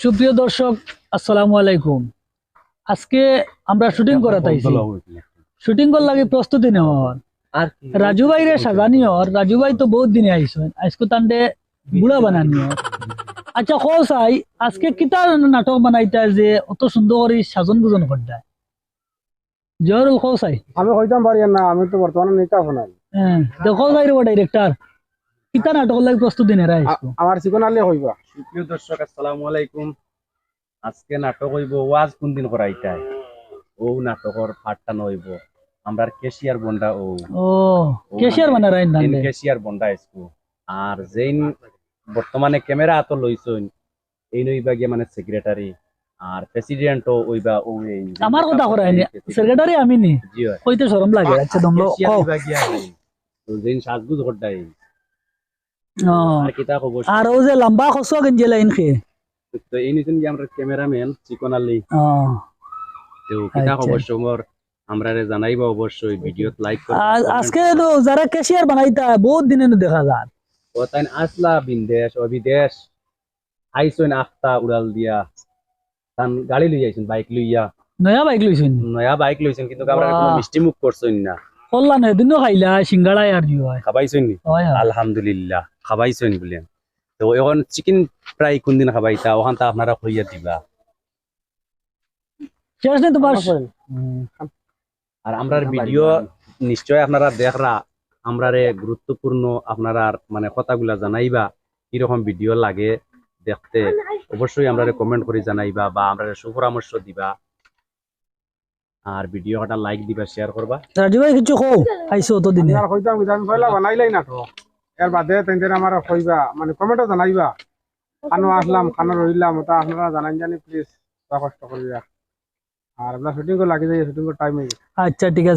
সুপ্রিয় দর্শক আসসালামু আলাইকুম। আজকে আমরা শুটিং করা তাইছি শুটিং করার লাগে প্রস্তুতি নেওয়ার। আর রাজু ভাই রে সাজানিওর রাজু ভাই তো বহুত দিনে আইসেন আজকে তান্ডে বুড়া বানানিও আচ্ছা কো চাই আজকে কিতা নাটক বানাইতা যে অত সুন্দর করে সাজন গুজন করতা? জহরুল কো চাই। আমি কইতাম পারি না আমি তো বর্তমানে নিকা ফোনাই হ্যাঁ দেখো যাই রে ডাইরেক্টর কিতা নাটক লাগে প্রস্তুতি নেরা আইসো আমার চিকন আলে হইবা। সুপ্রিয় দর্শক আসসালামু আলাইকুম। আজকে নাটক হইব ওয়াজ কোন দিন করাইতাই ও নাটকর ফাটটা নইব আমরা কেশিয়ার বন্ডা ও ও কেশিয়ার বানা রাইন তান্ডে কেশিয়ার বন্ডা আইসকু আর যেইন বর্তমানে ক্যামেরা আতো লইছইন এই নইবা গিয়ে মানে সেক্রেটারি আর প্রেসিডেন্টও ওইবা ও এই আমার কথা করাই নি? সেক্রেটারি আমি নি? জি কইতে শরম লাগে আচ্ছা দমলো। তো যেইন সাজগুজ করতাই ও আর ও যে লম্বা খসো গেঞ্জি লাইন খে তো এই নিছেন কি আমরা ক্যামেরাম্যান চিকন আলী। তো কিতা আচ্ছা। খবর সমর আমরা জানাইবা অবশ্যই ভিডিওত লাইক আজ- আজকে তো যারা ক্যাশিয়ার বানাইতা বহুত দিনে দেখা যায় ও তাই আসলা বিন্দেশ ও বিদেশ আইসইন আখতা উড়াল দিয়া। তান গাড়ি লই আইছেন বাইক লইয়া নয়া বাইক লইছেন নয়া বাইক লইছেন কিন্তু আমরা মিষ্টি মুখ করছইন না। কল্লা না এদিনও খাইলা সিঙ্গাড়া আর হয় নি। আলহামদুলিল্লাহ বলেন তো এখন চিকেন প্রায় কোন দিন খাবাইতা ওখান তা আপনারা দিবা শেষ নেই তোমার আর আমরার ভিডিও নিশ্চয় আপনারা দেখরা আমরারে গুরুত্বপূর্ণ আপনারা মানে কথাগুলা জানাইবা কীরকম ভিডিও লাগে দেখতে অবশ্যই আমরারে কমেন্ট করে জানাইবা বা আমরারে সুপরামর্শ দিবা আর ভিডিওটা লাইক দিবা শেয়ার করবা। রাজু ভাই কিছু কও? আইসো তো দিনে। আর কইতাম আমি পয়লা বানাইলাই না তো। এর বাদে তেনতেন আমার কইবা মানে কমেন্টও জানাইবা। খানো আসলাম খানো রইলাম ওটা আপনারা জানাই জানি প্লিজ কষ্ট করিয়া। আর আপনার শুটিং লাগি যায় শুটিং টাইম আচ্ছা ঠিক আছে।